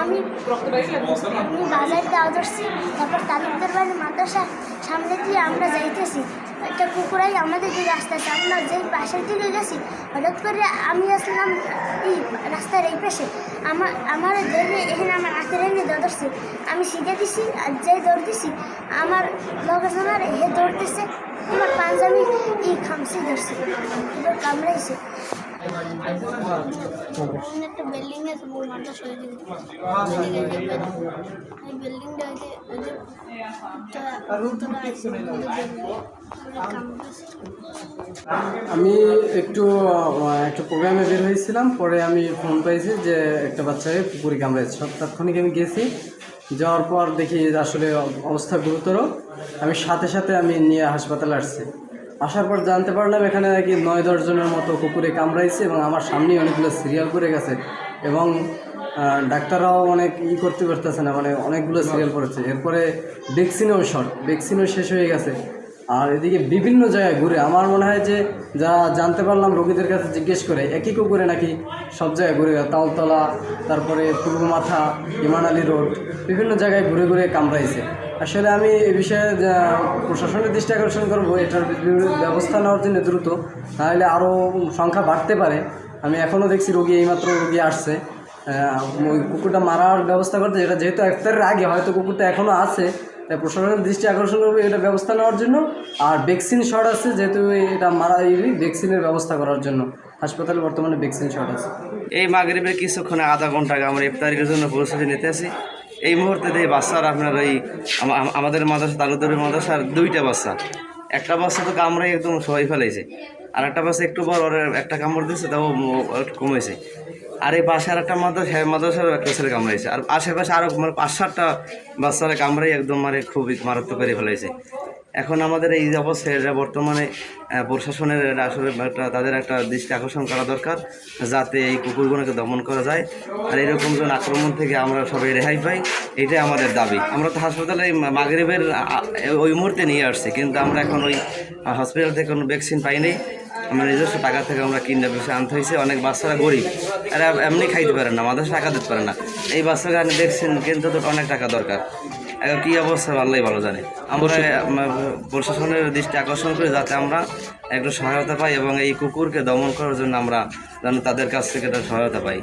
আমি আমি বাজার দেওয়া ধরছি তারপর তালুকদার বাড়ির মাদ্রাসার সামনে দিয়ে আমরা যাইতেছি। একটা কুকুরাই আমাদের দিকে আসতেছে, আমরা যেই পাশের দিকে গেছি, হঠাৎ করে আমি আসলাম এই রাস্তার এই পাশে। আমার আমার দেখে এখানে আমার হাতের এনে ধরছি। আমি শিখে দিছি আর যেই দৌড় দিছি, আমার লোকজনের হে দৌড়তেছে আমার পাঞ্জাবি এই খামসি ধরছে কামড়াইছে। আমি একটু একটা প্রোগ্রামে বের হয়েছিলাম, পরে আমি ফোন পাইছি যে একটা বাচ্চাকে পুকুরে কামড়েছে তাৎক্ষণিক আমি গেছি, যাওয়ার পর দেখি আসলে অবস্থা গুরুতর। আমি সাথে সাথে আমি নিয়ে হাসপাতালে আসছি। আসার পর জানতে পারলাম এখানে নাকি নয় দশ জনের মতো কুকুরে কামড়াইছে এবং আমার সামনেই অনেকগুলো সিরিয়াল করে গেছে এবং ডাক্তাররাও অনেক ই করতে পারতেছে না মানে অনেকগুলো সিরিয়াল পড়েছে। এরপরে ভ্যাকসিনও শর্ট ভ্যাকসিনও শেষ হয়ে গেছে। আর এদিকে বিভিন্ন জায়গায় ঘুরে আমার মনে হয় যে, যা জানতে পারলাম রোগীদের কাছে জিজ্ঞেস করে, একই কুকুরে নাকি সব জায়গায় ঘুরে তালতলা, তারপরে পূর্ব মাথা ইমান রোড, বিভিন্ন জায়গায় ঘুরে ঘুরে কামড়াইছে। আসলে আমি এ বিষয়ে প্রশাসনের দৃষ্টি আকর্ষণ করব, এটার ব্যবস্থা নেওয়ার জন্য দ্রুত, তাহলে আরও সংখ্যা বাড়তে পারে। আমি এখনও দেখছি রোগী এইমাত্র রোগী আসছে। ওই কুকুরটা মারার ব্যবস্থা করতে, এটা যেহেতু একটারের আগে, হয়তো কুকুরটা এখনও আছে, তাই প্রশাসনের দৃষ্টি আকর্ষণ করবে এটা ব্যবস্থা নেওয়ার জন্য। আর ভ্যাকসিন শর্ট আছে, যেহেতু এটা মারা ভ্যাকসিনের ব্যবস্থা করার জন্য। হাসপাতালে বর্তমানে ভ্যাকসিন শর্ট আছে। এই মাগরিবের কিছুক্ষণে আধা ঘণ্টা আগে আমরা ইফতারির জন্য প্রস্তুতি নিতে আসি। এই মুহূর্তে এই বাচ্চার আপনার ওই আমাদের মাদ্রাসা তালুদুরের মাদ্রাসার দুইটা বাচ্চা। একটা বাচ্চা তো কামড়ে একদম সবাই ফেলাইছে। আর একটা বাচ্চা একটু পর ওর একটা কামড় দিয়েছে তাও কমেছে। আর এই পাশে আর একটা মাদ্রাসা মাদ্রাসার একটা ছেলে কামড়াইছে। আর আশেপাশে আরও মানে পাঁচ সাতটা বাচ্চারা কামড়াই একদম মানে খুবই মারাত্মক করে ফেলাইছে। এখন আমাদের এই যে অবস্থা এটা বর্তমানে প্রশাসনের আসলে একটা, তাদের একটা দৃষ্টি আকর্ষণ করা দরকার, যাতে এই কুকুরগুলোকে দমন করা যায়। আর এরকম যেন আক্রমণ থেকে আমরা সবাই রেহাই পাই, এটাই আমাদের দাবি। আমরা তো হাসপাতালে মাগরিবের ওই মুহূর্তে নিয়ে আসছি, কিন্তু আমরা এখন ওই হসপিটাল থেকে কোনো ভ্যাকসিন পাইনি। আমরা নিজস্ব টাকা থেকে আমরা কিনে বেশি আনতে হয়েছে। অনেক বাচ্চারা গরিব। এরা এমনি খাইতে পারে না মাদ্রাসা টাকা দিতে পারে না। এই বাচ্চাকে আমি দেখছেন কিন্তু তো অনেক টাকা দরকার। এখন কী অবস্থা আল্লাহ ভালো জানে। আমরা প্রশাসনের দৃষ্টি আকর্ষণ করি যাতে আমরা একটু সহায়তা পাই এবং এই কুকুরকে দমন করার জন্য আমরা যেন তাদের কাছ থেকে একটা সহায়তা পাই।